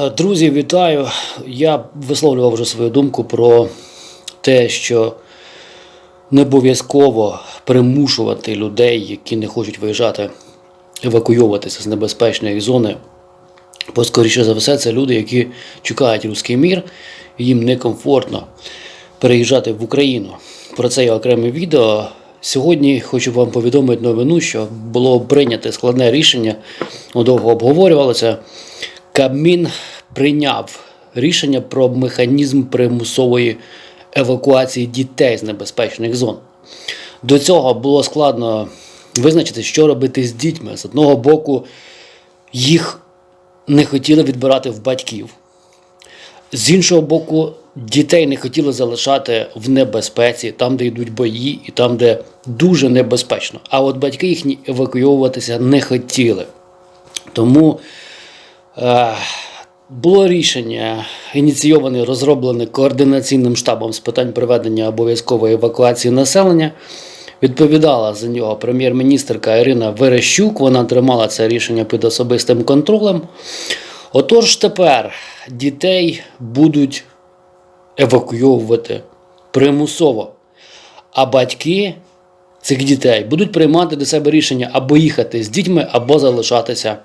Друзі, вітаю. Я висловлював вже свою думку про те, що не обов'язково примушувати людей, які не хочуть виїжджати, евакуйовуватися з небезпечної зони. Бо, скоріше за все, це люди, які чекають руський мір, і їм некомфортно переїжджати в Україну. Про це є окреме відео. Сьогодні хочу вам повідомити новину, що було прийнято складне рішення, довго обговорювалося. Кабмін прийняв рішення про механізм примусової евакуації дітей з небезпечних зон. До цього було складно визначити, що робити з дітьми. З одного боку, їх не хотіли відбирати в батьків. З іншого боку, дітей не хотіли залишати в небезпеці, там, де йдуть бої, і там, де дуже небезпечно. А от батьки їхні евакуйовуватися не хотіли. Тому було рішення, ініційоване, розроблене координаційним штабом з питань проведення обов'язкової евакуації населення. Відповідала за нього прем'єр-міністрка Ірина Верещук. Вона тримала це рішення під особистим контролем. Отож, тепер дітей будуть евакуйовувати примусово, а батьки цих дітей будуть приймати до себе рішення або їхати з дітьми, або залишатися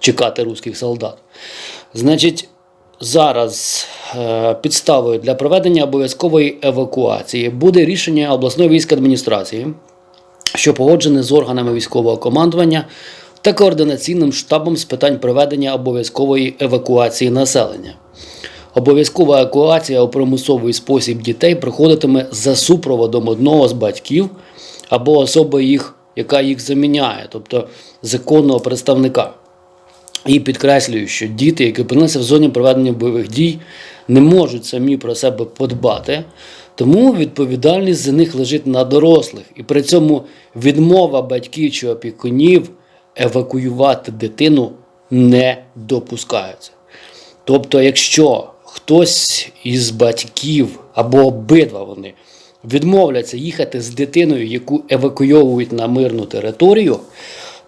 чекати руських солдат. Значить, зараз е, підставою для проведення обов'язкової евакуації буде рішення обласної військ адміністрації, що погоджене з органами військового командування та координаційним штабом з питань проведення обов'язкової евакуації населення. Обов'язкова евакуація у примусовий спосіб дітей проходитиме за супроводом одного з батьків або особи їх, яка їх заміняє, тобто законного представника. І підкреслюю, що діти, які опинилися в зоні проведення бойових дій, не можуть самі про себе подбати, тому відповідальність за них лежить на дорослих. І при цьому відмова батьків чи опікунів евакуювати дитину не допускається. Тобто, якщо хтось із батьків або обидва вони відмовляться їхати з дитиною, яку евакуйовують на мирну територію,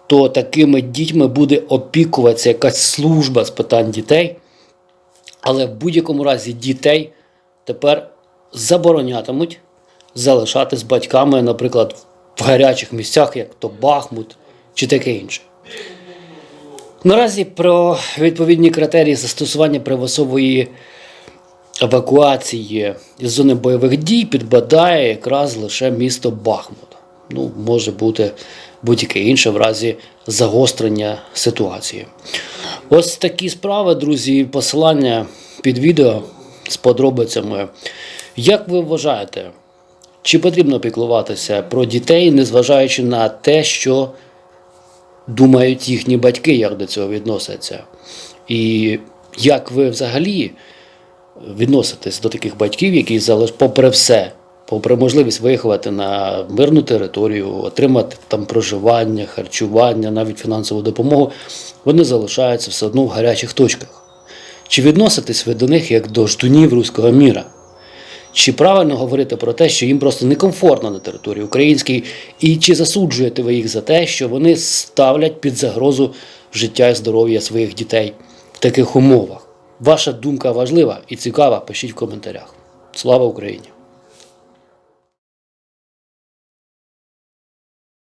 то такими дітьми буде опікуватися якась служба з питань дітей. Але в будь-якому разі дітей тепер заборонятимуть залишати з батьками, наприклад, в гарячих місцях, як то Бахмут чи таке інше. Наразі про відповідні критерії застосування примусової евакуації із зони бойових дій підбадає якраз лише місто Бахмут. Ну, може бути будь-яке інше в разі загострення ситуації. Ось такі справи, друзі, посилання під відео з подробицями. Як ви вважаєте, чи потрібно піклуватися про дітей, незважаючи на те, що думають їхні батьки, як до цього відносяться? І як ви взагалі відноситесь до таких батьків, які попри все, попри можливість виїхати на мирну територію, отримати там проживання, харчування, навіть фінансову допомогу, вони залишаються все одно в гарячих точках. Чи відноситесь ви до них як до ждунів руського міра? Чи правильно говорити про те, що їм просто некомфортно на території українській, і чи засуджуєте ви їх за те, що вони ставлять під загрозу життя і здоров'я своїх дітей в таких умовах? Ваша думка важлива і цікава, пишіть в коментарях. Слава Україні!